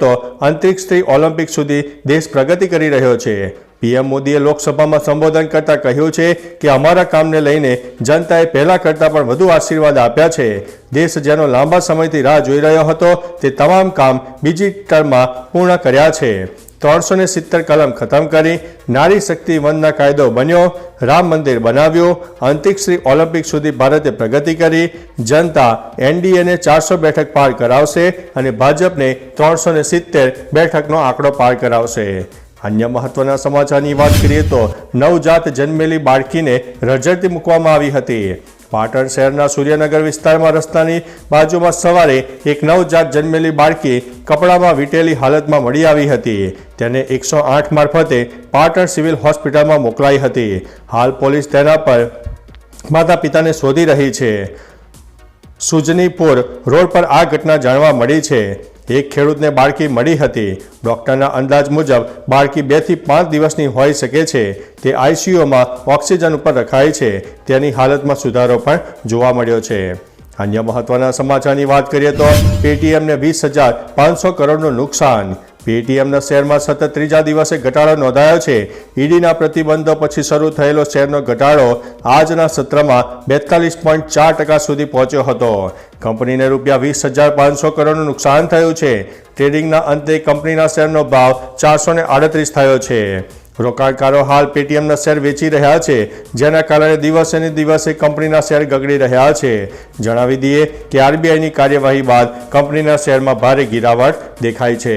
તો અંતરિક્ષથી ઓલિમ્પિક સુધી દેશ પ્રગતિ કરી રહ્યો છે. પીએમ મોદીએ લોકસભામાં સંબોધન કરતા કહ્યું છે કે અમારા કામને લઈને જનતાએ પહેલા કરતાં પણ વધુ આશીર્વાદ આપ્યા છે. દેશ જેનો લાંબા સમયથી રાહ જોઈ રહ્યો હતો, તે તમામ કામ બીજી ટર્મમાં પૂર્ણ કર્યા છે. ત્રણસો ને સિત્તેર કલમ ખતમ કરી નારી શક્તિ વનના કાયદો બન્યો, રામ મંદિર બનાવ્યું અંતિક્ષરી ઓલિમ્પિક સુધી ભારતે પ્રગતિ કરી, જનતા એનડીએને ચારસો બેઠક પાર કરાવશે અને ભાજપને ત્રણસો ને સિત્તેર બેઠકનો આંકડો પાર કરાવશે. અન્ય મહત્વના સમાચારની વાત કરીએ તો નવજાત જન્મેલી બાળકીને રજડતી મૂકવામાં આવી હતી. પાટણ શહેરના સૂર્યનગર વિસ્તારમાં રસ્તાની બાજુમાં સવારે એક નવજાત જન્મેલી બાળકી કપડામાં વીટેલી હાલતમાં મળી આવી હતી. તેને એકસો આઠ મારફતે પાટણ સિવિલ હોસ્પિટલમાં મોકલાઈ હતી. હાલ પોલીસ તેના પર માતા પિતાને શોધી રહી છે. સુજનીપુર રોડ પર આ ઘટના જાણવા મળી છે. એક ખેડૂતને બાળકી મળી હતી. ડોક્ટરના અંદાજ મુજબ, બાળકી બેથી પાંચ દિવસની હોઈ શકે છે. તે આઈસીયુમાં ઓક્સિજન ઉપર રખાઈ છે. તેની હાલતમાં સુધારો પણ જોવા મળ્યો છે. અન્ય મહત્વના સમાચારની વાત કરીએ તો, પેટીએમને વીસ હજાર પાંચસો કરોડનું નુકસાન. પેટીએમના શેરમાં સતત ત્રીજા દિવસે ઘટાડો નોંધાયો છે. ઈડીના પ્રતિબંધો પછી શરૂ થયેલો શેરનો ઘટાડો આજના સત્રમાં બેતાલીસ પોઈન્ટ ચાર ટકા સુધી પહોંચ્યો હતો. કંપનીને રૂપિયા વીસ હજાર પાંચસો કરોડનું નુકસાન થયું છે. ટ્રેડિંગના અંતે કંપનીના શેરનો ભાવ ચારસો આડત્રીસ થયો છે. રોકાણકારો હાલ પેટીએમના શેર વેચી રહ્યા છે, જેના કારણે દિવસે ને દિવસે કંપનીના શેર ગગડી રહ્યા છે. જણાવી દઈએ કે આરબીઆઈની કાર્યવાહી બાદ કંપનીના શેરમાં ભારે ગિરાવટ દેખાય છે.